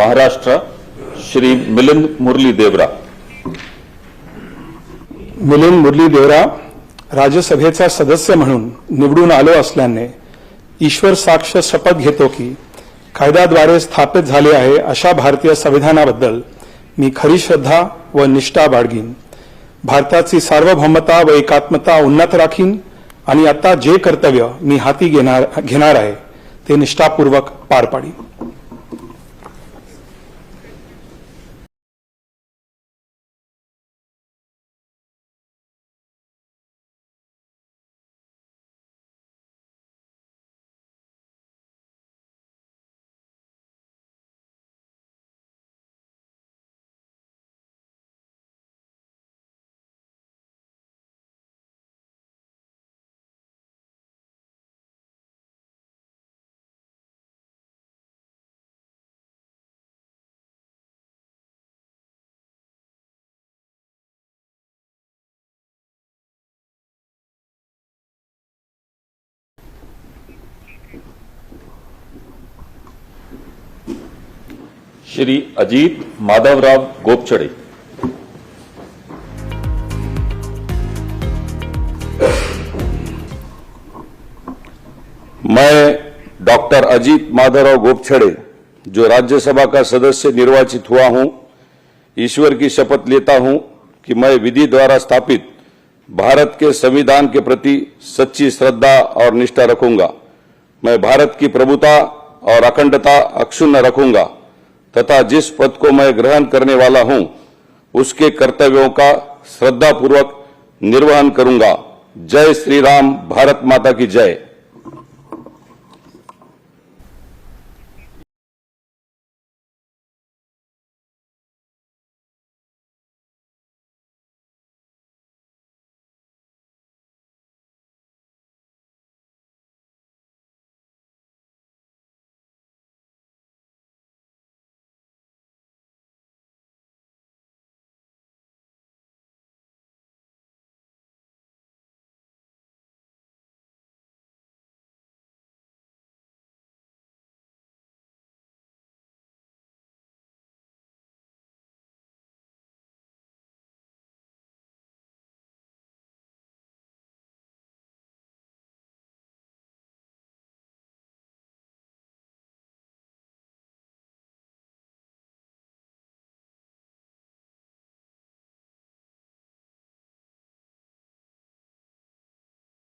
महाराष्ट्र श्री मिलिंद मुरली देवरा. मिलिंद मुरली देवरा राज्यसभेचा सदस्य म्हणून निवडून आलो असल्याने ईश्वर साक्ष शपथ घेतो की कायद्याद्वारे स्थापित झाले आहे अशा भारतीय संविधानाबद्दल मी खरी श्रद्धा व निष्ठा बाळगीन. भारताची सार्वभौमता व एकात्मता उन्नत राखीन आणि आता जे कर्तव्य मी हाती घेणार घेणार आहे ते निष्ठापूर्वक पार पाडीन. श्री अजीत माधवराव गोपछड़े मैं डॉक्टर अजीत माधवराव गोपछड़े जो राज्यसभा का सदस्य निर्वाचित हुआ हूँ, ईश्वर की शपथ लेता हूँ कि मैं विधि द्वारा स्थापित भारत के संविधान के प्रति सच्ची श्रद्धा और निष्ठा रखूँगा। मैं भारत की प्रभुता और अखंडता अक्षुण्ण रखूँगा। तथा जिस पद को मैं ग्रहण करने वाला हूँ, उसके कर्तव्यों का श्रद्धापूर्वक निर्वहन करूँगा। जय श्री राम, भारत माता की जय।